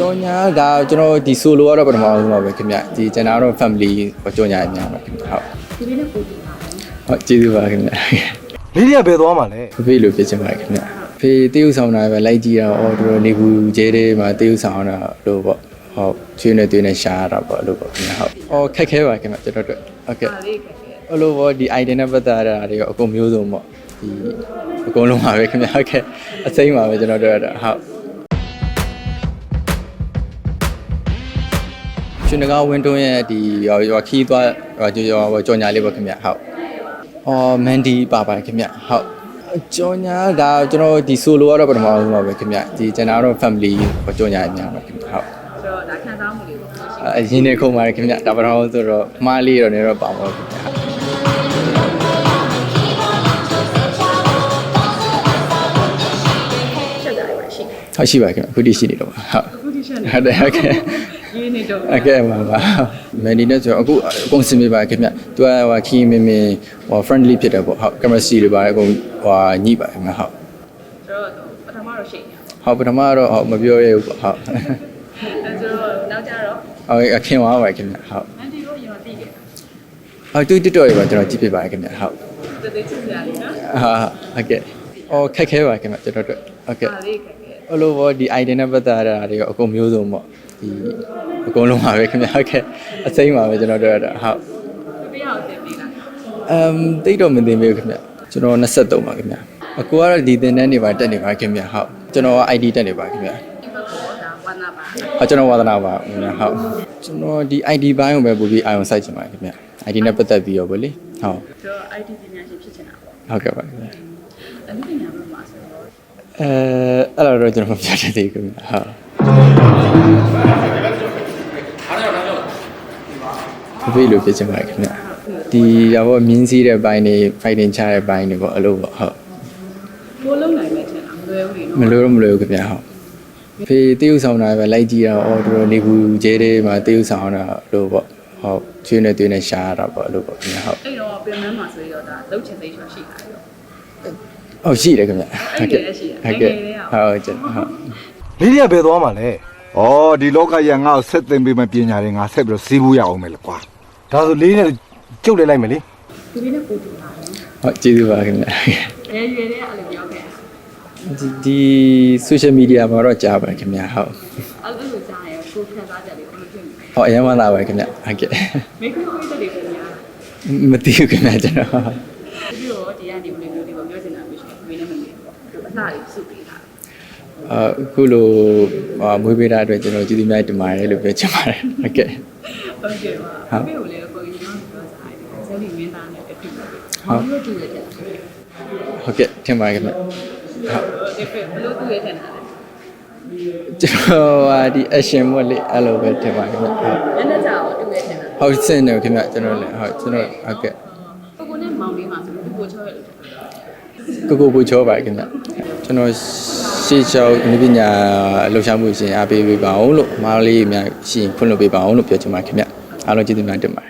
ကြော်ညာဒါကျွန်တော်ဒီ solo ကတော့ပထမဆုံးပါပဲခင်ဗျဒီကျွန်တော်တော့ family ကိုကြော်ညာအများပါခင်ဗျဟုတ်ဒီလေးနဲ့ပို့ပြပါမယ်ဟုတ်ကျေးဇူးပါခင်ဗျလေးတွေကဘယ်သွားမှာလဲဖဖေလိုဖြစ်ချင်ပါတယ်ခင်ဗျဖေတေးဥဆောင်တာပဲလိုက်ကြည့်တာအော်တို့နေဘူးကျဲတဲ့မှာတေးဥဆောင်တာလို့ပေါ့ဟုတ်ချွေးနေသွေးနေရှားတာပေါ့လို့ပေါ့ခင်ဗျဟုတ်အော်ခက်ခဲပါခင်ဗျကျွန်တော်တို့ဟုတ်ကဲ့ဒါလေးခက်ခဲအဲ့လိုပေါ့ဒီ item နဲ့ပတ်သက်ရတာတွေကအကုန်မျိုးစုံပေါ့ဒီအကုန်လုံးပါပဲခင်ဗျဟုတ်ကဲ့အစိမ့်ပါပဲကျွန်တော်တို့ရတာဟုတ် ရှင်တကားဝင်းတွန်းရဲ့ဒီရောရောခီးသွားရောရောရောကြော်ညာလေးပေါ့ခင်ဗျဟုတ်အော်မန်ဒီပါပါတယ်ခင်ဗျဟုတ်ကြော်ညာဒါကျွန်တော်ဒီ solo ကတော့ပထမဆုံးပါပဲခင်ဗျဒီကျွန်တော်တော့ family ကိုကြော်ညာအများပါခင်ဗျဟုတ်ဆိုတော့ဒါခံစားမှုလေးပေါ့ရှိအရင်နေခုံပါတယ်ခင်ဗျဒါပထမဆုံးဆိုတော့မှားလေးတော့နေတော့ပါမှာခင်ဗျဟုတ်ချက်ကြရပါရှိဟုတ်ရှိပါခင်ဗျအခုတိရှိနေတော့ပါဟုတ်အခုဒီချက်နေဟုတ်တယ်ဟုတ်ကဲ့ ရေးနေတော့ဟုတ်ကဲ့ပါပါမန်ဒီနဲ့ဆိုတော့အခုအကုန်စင်ပြပါခင်ဗျသူကဟိုခီးမင်းမင်းဟို friendly ဖြစ်တယ်ပေါ့ဟုတ်ကင်မရာစီတွေပါအကုန်ဟိုညိပါခင်ဗျဟုတ်ဆိုတော့ပထမတော့ရှိနေပါဟုတ်ပထမတော့ဟုတ်မပြောရဘူးပေါ့ဟုတ်အဲဆိုတော့နောက်ကြတော့ဟုတ်အခင်းသွားပါခင်ဗျဟုတ်မန်ဒီတို့ရောတိတယ်ဟုတ်တူတက်တော်ရပါကျွန်တော်ကြည့်ပြပါခင်ဗျဟုတ်တသေးချစ်စရာလေးနော်ဟာဟုတ်ကဲ့အော်ခက်ခဲပါခင်ဗျကျွန်တော်တို့ဟုတ်ကဲ့ဒါလေးခက်ခဲအဲ့လိုပေါ့ဒီ item နဲ့ပတ်သက်ရတာတွေကအကုန်မျိုးစုံပေါ့ ဒီအကုန်လုံးပါပဲခင်ဗျဟုတ်ကဲ့အစိမ့်ပါပဲကျွန်တော်တို့ရတာဟုတ်ပြပြအောင်သင်ပေးလိုက်အမ်တိတ်တော့မသိဘူးခင်ဗျကျွန်တော်23ပါခင်ဗျအကူကတော့ဒီသင်တန်းနေပါတက်နေပါခင်ဗျဟုတ်ကျွန်တော်က ID တက်နေပါခင်ဗျဒီဘက်ကတော့ဒါဝါနာပါဟုတ်ကျွန်တော်ဝါသနာပါခင်ဗျဟုတ်ကျွန်တော်ဒီ ID ဘိုင်းကိုပဲပို့ပြီးအာရုံစိုက်ချင်ပါခင်ဗျ ID နဲ့ပတ်သက်ပြီးတော့ဗောလေဟုတ်ဆိုတော့ IT ပညာရှင်ဖြစ်ချင်တာပေါ့ဟုတ်ကဲ့ပါခင်ဗျအမှုပညာဘက်မှာဆိုတော့အဲအဲ့လိုတော့ကျွန်တော်မပြောတတ်သေးဘူးခင်ဗျဟုတ် ဖေးလို့ဖြစ်ချင်ပါတယ်ခင်ဗျဒီတော့ဗောမြင်းစည်းတဲ့ဘိုင်းတွေ fighting ချတဲ့ဘိုင်းတွေဗောအဲ့လိုဗောဟုတ်ကိုလုံးနိုင်မဲ့ထင်တာမလွယ်ဘူးလေမနော်လို့တော့မလို့ခင်ဗျာဟုတ်ဖေးတေးဥဆောင်တာပဲလိုက်ကြည့်တာအော်တို့နေဘူးကျဲတဲ့မှာတေးဥဆောင်တာလို့ပေါ့ဟုတ်ချွေးနေသွေးနေရှားတာပေါ့လို့ပေါ့ခင်ဗျာဟုတ်အဲ့တော့ပြင်မမှာဆိုတော့ဒါလုံးချင်သိချင်ရှိတာရောဟုတ်ရှိတယ်ခင်ဗျာအဲ့ဒီလည်းရှိတယ်ဟုတ်ကဲ့ငယ်ငယ်လေးอ่ะဟုတ်ကျွန်တော်ဟုတ် လေးတွေကဘယ်သွားမှာလဲ။ဩဒီလောကကြီးကငါ့ကိုဆက်သင်ပေးမယ့်ပညာတွေငါဆက်ပြီးတော့စီးဖို့ရအောင်မယ်လေကွာဒါဆိုလေးနဲ့ကျုပ်လဲလိုက်မယ်လေဒီလေးနဲ့ပို့ပြပါမယ်ဟုတ်ကျေးဇူးပါခင်ဗျာရဲရွယ်တဲ့အဲ့လိုပြောခဲ့ဒီဒီ social media မှာတော့ကြားပါတယ်ခင်ဗျာဟုတ်အဲ့လိုကြားရင်ကိုခံစားချက်လေးဘယ်လိုဖြစ်လဲဟုတ်အရင်မှလာပါခင်ဗျာဟုတ်ကဲ့မိတ်ဆွေတွေတွေပြန်များမသိဘူးခင်ဗျာကျွန်တော်ဟုတ်ပြီးတော့ဒီကနေဘယ်လိုမျိုးဒီကိုပြောချင်တာမျိုးရှိတယ်မင်းနဲ့မမေပေါ့သူအလှလေးစုပေးတာ အခုလိုအာမွေးပေးတာအတွက်ကျွန်တော်ကျေးဇူးများတင်ပါတယ်လို့ပြောချင်ပါတယ်ဟုတ်ကဲ့ဟုတ်ကဲ့ပါဘယ်လိုလဲကိုကြီးတော့ပြောစားတယ်ဇယ်လီမင်းသားနဲ့တူတယ်ဟုတ်လို့တူရတယ်ဟုတ်ဟုတ်ကဲ့ထင်ပါတယ်ခင်ဗျာဟုတ်ဒီဘယ်လိုတူရတဲ့နာလဲကျွန်တော်ဟာဒီ action မို့လေအဲ့လိုပဲထင်ပါတယ်ခင်ဗျာဟုတ်နည်းနည်းကြာတော့တူရတဲ့နာဟုတ်စင်တယ်ခင်ဗျာကျွန်တော်လည်းဟုတ်ကျွန်တော်ဟုတ်ကဲ့ကိုကိုနဲ့မောင်လေးမှာဆိုကိုကိုချောရလို့ကိုကိုပူချောပါတယ်ခင်ဗျာကျွန်တော် ရှေ့ချောင်းအနည်းပညာလှူရှားမှုရှင်အားပေးပေးပါအောင်လို့မားလေးများရှင်ခွင့်လွှတ်ပေးပါအောင်လို့ပြောချင်ပါတယ်ခင်ဗျာအားလုံးကျေးဇူးများတင်ပါတယ်